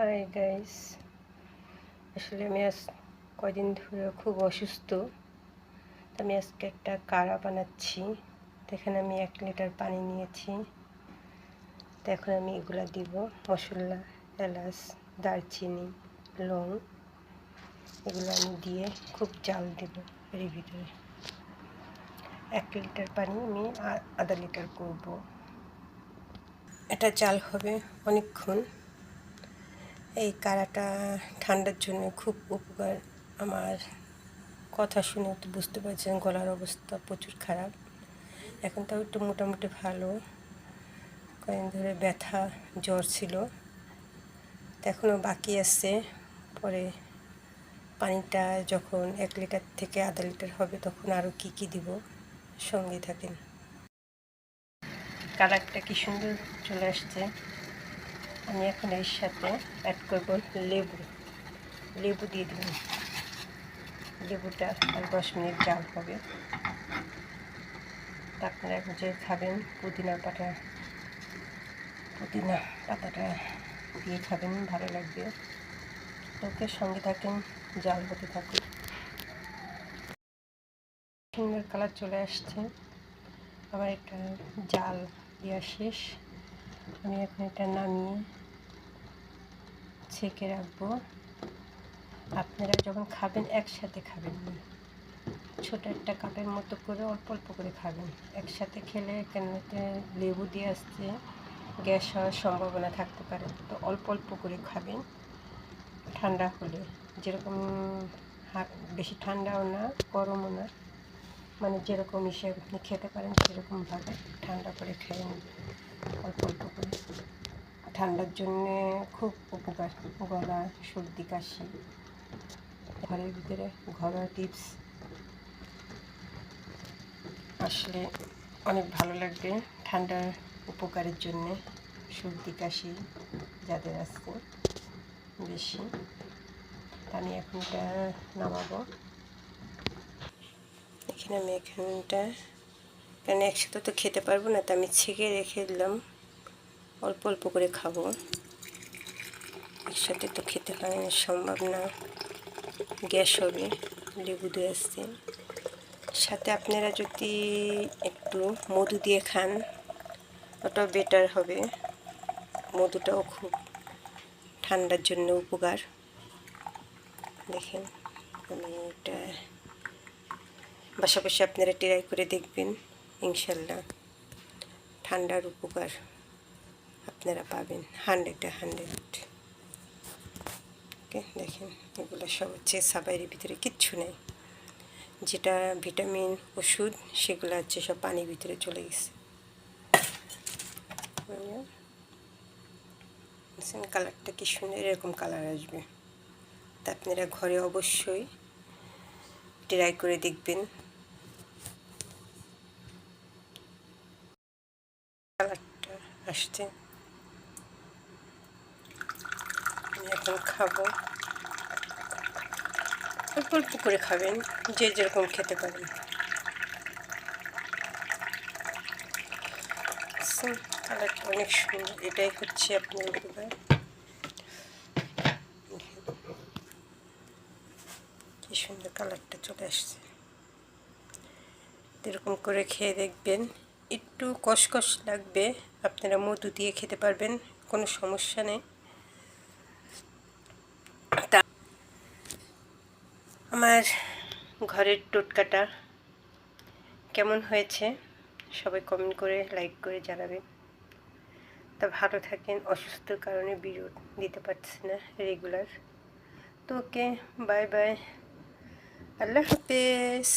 Hi guys আসলে আমি আজ কয়দিন ধরে খুব অসুস্থ। আমি আজকে একটা কাড়া বানাচ্ছি। এখানে আমি এক লিটার পানি নিয়েছি। তো এখন আমি এগুলো দিব। মশলা, এলাচ, দারচিনি, লং এগুলো আমি দিয়ে খুব জাল দেব এর ভিতরে। এক লিটার পানি আমি আধা লিটার করব। এটা জাল হবে অনেকক্ষণ। এই কারাটা ঠান্ডার জন্য খুব উপকার। আমার কথা শুনে তো বুঝতে পারছেন গলার অবস্থা প্রচুর খারাপ। এখন তাও একটু মোটামুটি ভালো। কয়েকদিন ধরে ব্যথা, জ্বর ছিল। এখনও বাকি আছে। পরে পানিটা যখন এক লিটার থেকে আধা লিটার হবে তখন আরও কি কি দিব, সঙ্গে থাকেন। কালারটা কি সুন্দর চলে আসছে। আমি এখন এর সাথে অ্যাড করব লেবু। লেবু দিয়ে দিলাম। লেবুটা আর দশ মিনিট জাল হবে। তারপরে আপনারা যে খাবেন, পুদিনা পাতা, পুদিনা পাতাটা দিয়ে খাবেন, ভালো লাগবে। ওকে সঙ্গে থাকেন, জাল হতে থাকুন সুন্দর কালার চলে আসছে। আবার একটা জাল দেওয়া শেষ। আমি এখন এটা নামিয়ে ছেঁকে রাখব। আপনারা যখন খাবেন, একসাথে খাবেন। ছোট একটা কাপের মতো করে অল্প অল্প করে খাবেন। একসাথে খেলে কেনতে লেবু দিয়ে আসছে, গ্যাস হওয়ার সম্ভাবনা থাকতে পারে। তো অল্প অল্প করে খাবেন। ঠান্ডা হলে। যেরকম বেশি ঠান্ডাও না, গরমও না। মানে যেরকম হিসেবে আপনি খেতে পারেন, সেরকমভাবে ঠান্ডা করে খেয়ে অল্প অল্প করে। ঠান্ডার জন্যে খুব উপকার, গলা, সর্দি, কাশি। ঘরের ভিতরে ঘরোয়া টিপস আসলে অনেক ভালো লাগবে ঠান্ডার উপকারের জন্যে। সর্দি, কাশি যাদের আছে বেশি, আমি এখন এটা নামাবো। এখানে আমি এখানটা, কারণ একসাথে তো খেতে পারব না, তা আমি ছেঁকে রেখে দিলাম। অল্প অল্প করে খাব। একসাথে তো খেতে পারে সম্ভব না। গ্যাস হবে, লেবু দিয়ে আসছে। সাথে আপনারা যদি একটু মধু দিয়ে খান, ওটাও বেটার হবে। মধুটাও খুব ঠান্ডার জন্য উপকার। দেখেন, আমি এটা পাশাপাশি আপনারা ট্রাই করে দেখবেন, ইনশাল্লাহ। ঠান্ডার উপকার। আপনারা পাবেন হান্ড্রেডে হান্ড্রেড ওকে দেখেন, এগুলো সব হচ্ছে সাবাইয়ের ভিতরে কিচ্ছু নেই। যেটা ভিটামিন, ওষুধ, সেগুলো হচ্ছে সব পানির ভিতরে চলে গেছে। কালারটা কি সুন্দর, এরকম কালার আসবে। তা আপনারা ঘরে অবশ্যই ট্রাই করে দেখবেন। কালারটা আসছে আমি এখন খাব। অল্প অল্প করে খাবেন, যে যেরকম খেতে পারেন। কালারটা অনেক সুন্দর, এটাই হচ্ছে আপনার উপকার। কি সুন্দর কালারটা চলে আসছে। এরকম করে খেয়ে দেখবেন, একটু কষকষ লাগবে, আপনারা মধু দিয়ে খেতে পারবেন, কোনো সমস্যা নেই তা আমার ঘরের টোটকাটা কেমন হয়েছে সবাই কমেন্ট করে লাইক করে জানাবেন। তা ভালো থাকেন অসুস্থর কারণে বিরোধ দিতে পারছি না রেগুলার তো ওকে বাই বাই আল্লাহ হাফেজ।